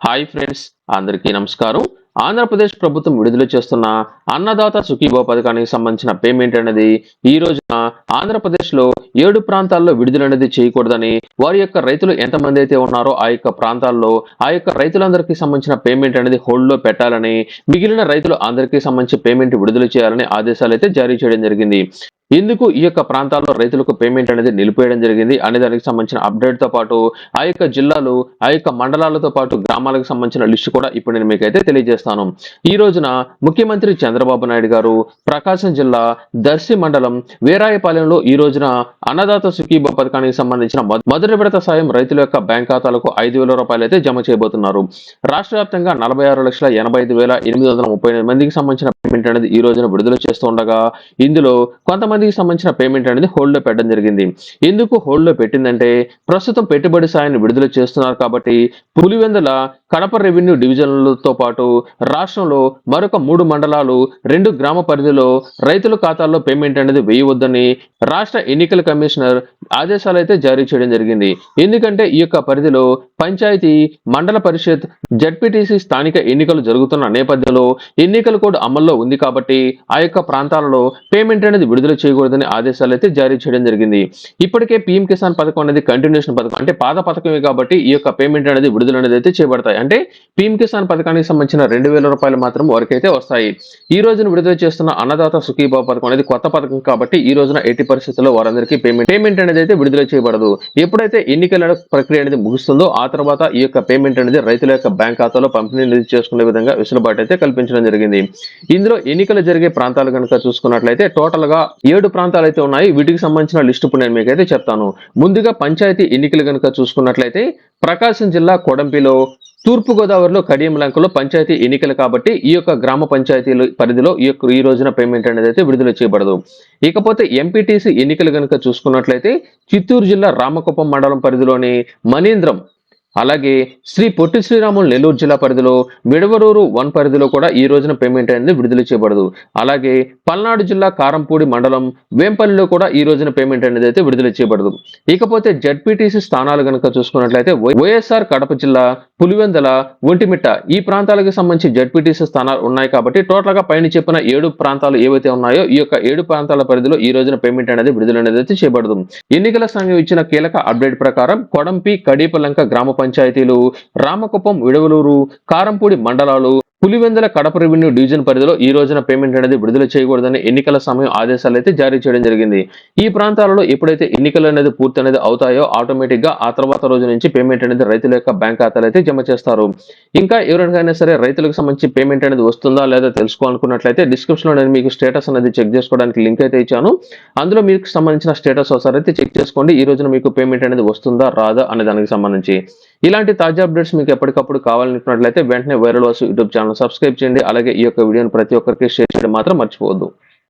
Hi friends అందరికీ నమస్కారం. ఆంధ్రప్రదేశ్ ప్రభుత్వం విడుదల చేస్తున్న అన్నదాత సుఖీభో పథకానికి సంబంధించిన పేమెంట్ అనేది ఈ రోజున ఆంధ్రప్రదేశ్లో ఏడు ప్రాంతాల్లో విడుదల అనేది చేయకూడదని వారి యొక్క రైతులు ఎంతమంది అయితే ఉన్నారో ఆ యొక్క ప్రాంతాల్లో ఆ యొక్క రైతులందరికీ సంబంధించిన పేమెంట్ అనేది హోల్డ్లో పెట్టాలని మిగిలిన రైతులు అందరికీ సంబంధించి పేమెంట్ విడుదల చేయాలని ఆదేశాలు అయితే జారీ చేయడం జరిగింది. ఎందుకు ఈ యొక్క ప్రాంతాల్లో రైతులకు పేమెంట్ అనేది నిలిపేయడం జరిగింది? అనే దానికి సంబంధించిన అప్డేట్తో పాటు ఆ యొక్క జిల్లాలు ఆ యొక్క మండలాలతో పాటు గ్రామాలకు సంబంధించిన లిస్టు కూడా ఇప్పుడు నేను మీకైతే తెలియజేస్తాను. ఈ రోజున ముఖ్యమంత్రి చంద్రబాబు నాయుడు గారు ప్రకాశం జిల్లా దర్శి మండలం వీరాయపాలెంలో ఈ రోజున అన్నదాత సుఖీబా పథకానికి సంబంధించిన మొదటి విడత సాయం రైతుల యొక్క బ్యాంక్ ఖాతాలకు ఐదు వేల రూపాయలు అయితే జమ చేయబోతున్నారు. రాష్ట్ర వ్యాప్తంగా నలభై ఆరు లక్షల ఎనభై ఐదు వేల ఎనిమిది వందల ముప్పై ఎనిమిది మందికి సంబంధించిన పేమెంట్ అనేది ఈ రోజున విడుదల చేస్తుండగా ఇందులో కొంతమందికి సంబంధించిన పేమెంట్ అనేది హోల్డ్లో పెట్టడం జరిగింది. ఎందుకు హోల్డ్లో పెట్టిందంటే ప్రస్తుతం పెట్టుబడి సాయాన్ని విడుదల చేస్తున్నారు కాబట్టి పులివెందుల కడప రెవెన్యూ డివిజన్లతో పాటు రాష్ట్రంలో మరొక మూడు మండలాలు రెండు గ్రామ పరిధిలో రైతుల ఖాతాల్లో పేమెంట్ అనేది వేయవద్దని రాష్ట్ర ఎన్నికల కమిషనర్ ఆదేశాలు అయితే జారీ చేయడం జరిగింది. ఎందుకంటే ఈ యొక్క పరిధిలో పంచాయతీ మండల పరిషత్ జడ్పీటీసీ స్థానిక ఎన్నికలు జరుగుతున్న నేపథ్యంలో ఎన్నికల కోడ్ అమల్లో ఉంది కాబట్టి ఆ యొక్క ప్రాంతాలలో పేమెంట్ అనేది విడుదల చేయకూడదని ఆదేశాలు అయితే జారీ చేయడం జరిగింది. ఇప్పటికే పీఎం కిసాన్ పథకం అనేది కంటిన్యూషన్ పథకం. అంటే పాత పథకమే కాబట్టి ఈ యొక్క పేమెంట్ అనేది విడుదల అనేది అయితే చేయబడతాయి అంటే పీఎం కిసాన్ పథకానికి సంబంధించిన రెండు వేల రూపాయలు మాత్రం వరకైతే వస్తాయి. ఈ రోజున విడుదల చేస్తున్న అన్నదాత సుఖీభావ పథకం అనేది కొత్త పథకం కాబట్టి ఈ రోజున ఎట్టి పరిస్థితుల్లో వారందరికీ పేమెంట్ పేమెంట్ అనేది అయితే విడుదల చేయబడదు. ఎప్పుడైతే ఎన్నికల ప్రక్రియ అనేది ముగుస్తుందో ఆ తర్వాత ఈ యొక్క పేమెంట్ అనేది రైతుల యొక్క బ్యాంక్ ఖాతాలో పంపిణీ అనేది చేసుకునే విధంగా వెసులుబాటు అయితే కల్పించడం జరిగింది. ఇందులో ఎన్నికలు జరిగే ప్రాంతాలు కనుక చూసుకున్నట్లయితే టోటల్గా ఏడు ప్రాంతాలు అయితే ఉన్నాయి. వీటికి సంబంధించిన లిస్టు ఇప్పుడు నేను మీకైతే చెప్తాను. ముందుగా పంచాయతీ ఎన్నికలు కనుక చూసుకున్నట్లయితే ప్రకాశం జిల్లా కొడంపిలో తూర్పు గోదావరిలో కడియంలంకలో పంచాయతీ ఎన్నికలు కాబట్టి ఈ యొక్క గ్రామ పంచాయతీల పరిధిలో ఈ యొక్క ఈ రోజున పేమెంట్ అనేది అయితే విడుదల చేయబడదు. ఇకపోతే ఎంపీటీసీ ఎన్నికలు కనుక చూసుకున్నట్లయితే చిత్తూరు జిల్లా రామకుప్పం మండలం పరిధిలోని మనీంద్రం అలాగే శ్రీ పొట్టి శ్రీరాములు నెల్లూరు జిల్లా పరిధిలో విడవరూరు వన్ పరిధిలో కూడా ఈ రోజున పేమెంట్ అనేది విడుదల చేయబడదు. అలాగే పల్నాడు జిల్లా కారంపూడి మండలం వేంపల్లిలో కూడా ఈ రోజున పేమెంట్ అనేది అయితే విడుదల చేయబడదు. ఇకపోతే జడ్పీటీసీ స్థానాలు కనుక చూసుకున్నట్లయితే వై- వైఎస్ఆర్ కడప జిల్లా పులివెందల ఒంటిమిట్ట. ఈ ప్రాంతాలకు సంబంధించి జడ్పీటీసీ స్థానాలు ఉన్నాయి కాబట్టి టోటల్గా పైన చెప్పిన ఏడు ప్రాంతాలు ఏవైతే ఉన్నాయో ఈ యొక్క ఏడు ప్రాంతాల పరిధిలో ఈ రోజున పేమెంట్ అనేది విడుదల అనేది అయితే చేయబడదు ఎన్నికల సంఘం ఇచ్చిన కీలక అప్డేట్ ప్రకారం కొడంపి కడీపలంక గ్రామ పంచాయతీలు రామకుప్పం విడవలూరు కారంపూడి మండలాలు పులివెందుల కడప రెవెన్యూ డివిజన్ పరిధిలో ఈ రోజున పేమెంట్ అనేది విడుదల చేయకూడదని ఎన్నికల సమయం ఆదేశాలు అయితే జారీ చేయడం జరిగింది. ఈ ప్రాంతాలలో ఎప్పుడైతే ఎన్నికలు అనేది పూర్తి అనేది అవుతాయో ఆటోమేటిక్గా ఆ తర్వాత రోజు నుంచి పేమెంట్ అనేది రైతుల యొక్క బ్యాంక్ ఖాతాలు అయితే జమ చేస్తారు. ఇంకా ఎవరికైనా సరే రైతులకు సంబంధించి పేమెంట్ అనేది వస్తుందా లేదా తెలుసుకోవాలనుకున్నట్లయితే డిస్క్రిప్షన్లో నేను మీకు స్టేటస్ అనేది చెక్ చేసుకోవడానికి లింక్ అయితే ఇచ్చాను. అందులో మీకు సంబంధించిన స్టేటస్ ఒకసారి అయితే చెక్ చేసుకోండి. ఈ రోజున మీకు పేమెంట్ అనేది వస్తుందా రాదా అనే దానికి సంబంధించి. ఇలాంటి తాజా అప్డేట్స్ మీకు ఎప్పటికప్పుడు కావాలనుకున్నట్లయితే వెంటనే viral Vasu YouTube channel subscribe చేయండి. అలాగే ఈ యొక్క వీడియోని ప్రతి ఒక్కరికి షేర్ చేయడం మాత్రం మర్చిపోవద్దు.